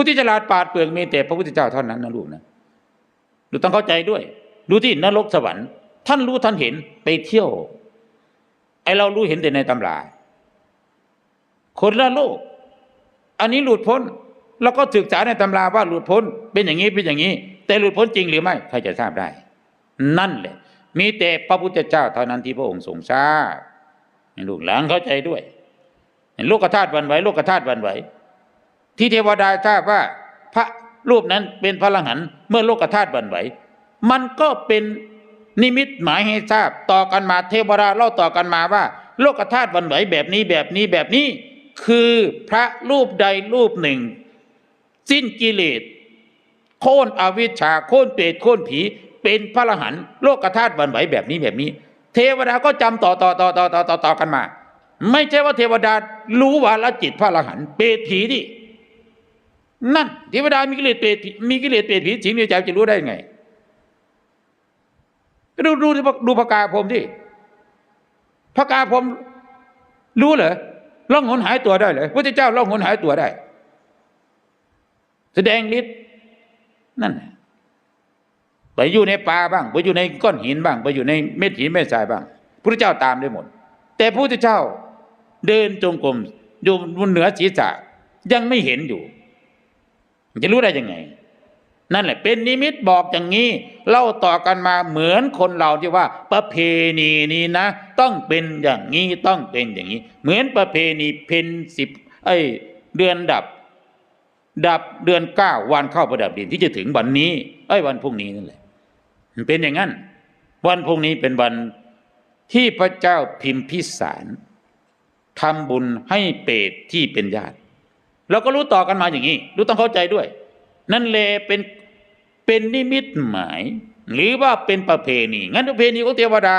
ผู้ที่ฉลาดปาดเปรื่องมีแต่พระพุทธเจ้าเท่านั้นนะลูกนะดูต้องเข้าใจด้วยดูที่นรกสวรรค์ ท่านรู้ท่านเห็นไปเที่ยว ไอเรารู้เห็นแต่ในตำราคนละโลก อันนี้หลุดพ้นแล้วก็ศึกษาในตำราว่าหลุดพ้น เป็นอย่างนี้เป็นอย่างนี้ แต่หลุดพ้นจริงหรือไม่ใครจะทราบได้ นั่นแหละ มีแต่พระพุทธเจ้าเท่านั้นที่พระองค์ทรงทราบลูกหลานเข้าใจด้วยให้โลกธาตุวันไหวโลกธาตุวันไหว ที่เทวดาทราบว่าพระรูปนั้นเป็นพระอรหันเมื่อโลกธาตุหวันไหว มันก็เป็นนิมิตหมายให้ทราบต่อกันมาเทวดาเล่าต่อกันมาว่า โลกธาตุหวันไหวแบบนี้แบบนี้แบบนี้ คือพระรูปใดรูปหนึ่ง สิ้นกิเลสโค่นอวิชชาโค่นเปรตโค่นผี เป็นพระอรหันโลกธาตุหวันไหวแบบนี้แบบนี้ เทวดาก็จำต่อต่อต่อต่อต่อต่อต่อกันมา ไม่ใช่ว่าเทวดารู้วาลจิตพระอรหันต์เปรตผีดิ นั่นเทวดามีกิเลสเปรตมีกิเลสเปรตผีสิงในใจจะรู้ได้ไงดูดูดูดูพระกาพรมที่พระกาพรมรู้เหรอล่องหนหายตัวได้เหรอพระเจ้าล่องหนหายตัวได้ แสดงฤทธิ์นั่นไปอยู่ในป่าบ้างไปอยู่ในก้อนหินบ้าง ไปอยู่ในเม็ดหินเม็ดทรายบ้างพระเจ้าตามได้หมด แต่พระเจ้าเดินจงกรมอยู่บนเหนือศีรษะยังไม่เห็นอยู่ จะรู้ได้ยังไง นั่นแหละ เป็นนิมิตบอกอย่างนี้ เล่าต่อกันมาเหมือนคนเราที่ว่า ประเพณีนี้นะ ต้องเป็นอย่างนี้ต้องเป็นอย่างนี้ เหมือนประเพณีเพนสิบไอเดือนดับ ดับเดือนเก้าวันเข้าประดับดินที่จะถึงวันนี้ไอ้วันพรุ่งนี้นั่นแหละมันเป็นอย่างนั้น วันพรุ่งนี้เป็นวันที่พระเจ้าพิมพิสารทำบุญให้เปรตที่เป็นญาติ เราก็รู้ต่อกันมาอย่างนี้ รู้ต้องเข้าใจด้วย นั่นและเป็นเป็นนิมิตหมาย หรือว่าเป็นประเพณีงั้นประเพณีของเทวดา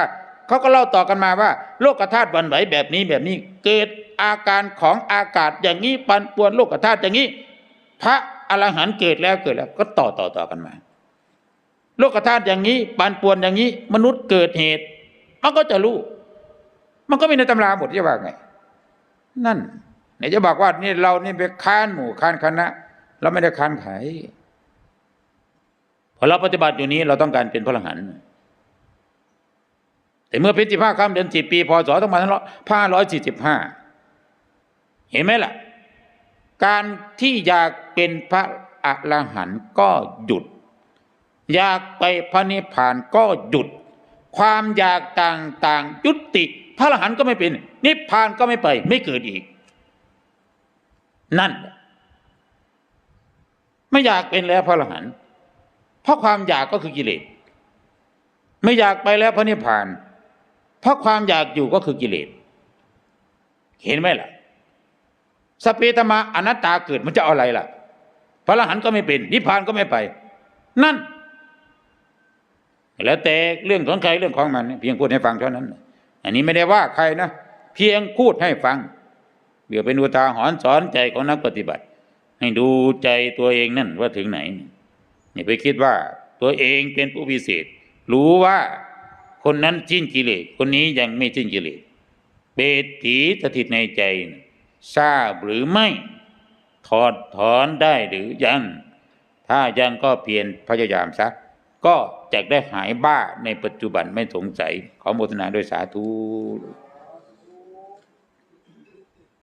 เขาก็เล่าต่อกันมาว่า โลกธาตุวันไหวแบบนี้แบบนี้ เกิดอาการของอากาศอย่างนี้ปันป่วนโลกธาตุอย่างนี้ พระอรหันต์เกิดแล้วเกิดแล้ว ก็ต่อต่อต่อกันมา โลกธาตุอย่างนี้ปันป่วนอย่างนี้ มนุษย์เกิดเหตุมันก็จะรู้ มันก็มีในตำราหมดจะว่าไง นั่น ไหนจะบอกว่านี่เรานี่ไปค้านหมู่ค้านคณะเราไม่ได้ค้านไขพอเราปฏิบัติอยู่นี้เราต้องการเป็นพระอรหันต์แต่เมื่อเป็นสิบห้าคำเดือนสิบปีพศสองพันห้าร้อยสี่สิบห้าเห็นไหมล่ะ การที่อยากเป็นพระอรหันต์ก็หยุด อยากไปพระนิพพานก็หยุด ความอยากต่างๆยุติพระอรหันต์ก็ไม่เป็น นิพพานก็ไม่ไป ไม่เกิดอีก นั่น ไม่อยากเป็นแล้วพระอรหันต์เพราะความอยากก็คือกิเลส ไม่อยากไปแล้วพระนิพพาน เพราะความอยากอยู่ก็คือกิเลส เห็นไหมล่ะ สเปตมาอนัตตาเกิดมันจะเอาอะไรล่ะ พระอรหันต์ก็ไม่เป็น นิพพานก็ไม่ไป นั่น แล้วแต่เรื่องของใครเรื่องของมัน เพียงพูดให้ฟังเท่านั้น อันนี้ไม่ได้ว่าใครนะ เพียงพูดให้ฟัง เพื่อเป็นอุทาหรณ์สอนใจของนักปฏิบัติ ให้ดูใจตัวเองนั่นว่าถึงไหนอย่าไปคิดว่าตัวเองเป็นผู้พิเศษ รู้ว่าคนนั้นสิ้นกิเลสคนนี้ยังไม่สิ้นกิเลสเปตผีสถิตในใจทราบหรือไม่ถอดถอนได้หรือยัง ถ้ายังก็เพียรพยายามซะก็จะได้หายบ้าในปัจจุบันไม่สงสัยขอโมทนาด้วยสาธุ